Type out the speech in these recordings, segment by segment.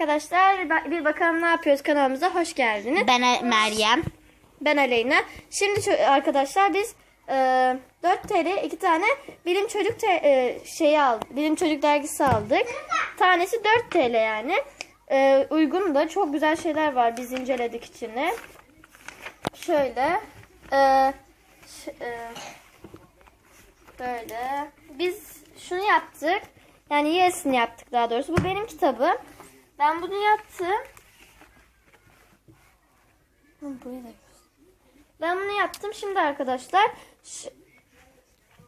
Arkadaşlar bir bakalım ne yapıyoruz kanalımıza hoş geldiniz. Ben Meryem. Ben Aleyna. Şimdi arkadaşlar biz e, 4 TL iki tane bilim çocuk te- e, şeyi aldık. Bilim çocuk dergisi aldık. Tanesi 4 TL yani. E, uygun da çok güzel şeyler var biz inceledik içine. Şöyle e, ş- e, böyle biz şunu yaptık. Yani Yes'ini yaptık daha doğrusu. Bu benim kitabım. Ben bunu yaptım. Ben bunu yaptım. Şimdi arkadaşlar ş-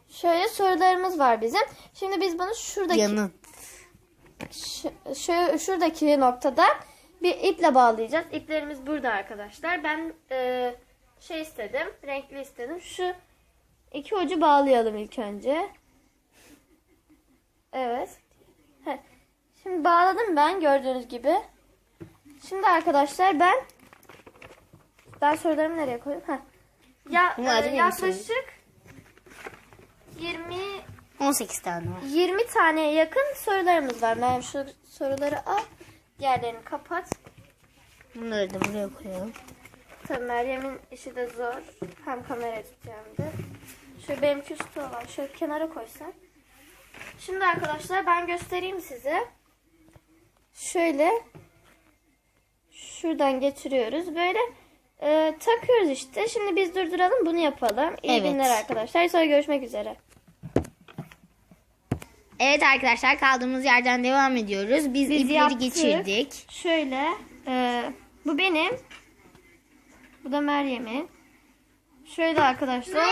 şöyle sorularımız var bizim. Şimdi biz bunu şuradaki Yanıt. ş- şu, şuradaki noktada bir iple bağlayacağız. İplerimiz burada arkadaşlar. Ben e, şey istedim. Renkli istedim. Şu iki ucu bağlayalım ilk önce. Evet. Bağladım ben gördüğünüz gibi. Şimdi arkadaşlar ben ben sorularımı nereye koyayım? Heh. Ya, e, benim yaklaşık 20 18 tane var. 20 tane yakın sorularımız var. Ben şu soruları al. Diğerlerini kapat. Bunları da buraya koyalım. Tabii Meryem'in işi de zor. Hem kamera tutacağım da. Şu benimki üstü olan. Şöyle kenara koysan. Şimdi arkadaşlar ben göstereyim size. Şöyle şuradan geçiriyoruz. Böyle e, takıyoruz işte. Şimdi biz durduralım bunu yapalım. İyi Evet. günler arkadaşlar. Sonra görüşmek üzere. Evet arkadaşlar kaldığımız yerden devam ediyoruz. Biz, Biz ipleri yaptık. geçirdik. Şöyle e, bu benim. Bu da Meryem'in. Şöyle arkadaşlar.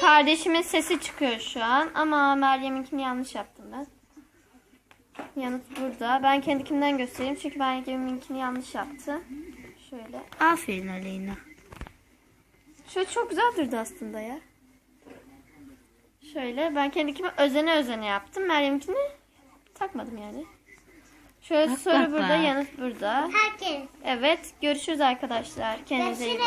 Kardeşimin sesi çıkıyor şu an ama Meryem'inkini yanlış yaptım ben. Yanıt burada. Ben kendikimden göstereyim çünkü Meryem'inkini yanlış yaptım. Şöyle. Aferin Aleyna. Şöyle çok güzel durdu aslında ya. Şöyle ben kendikimi özene özene yaptım. Meryem'inkini takmadım yani. Şöyle Bak, soru bak, burada, bak. yanıt burada. Herkes. Evet, görüşürüz arkadaşlar. Kendinize iyi bakın.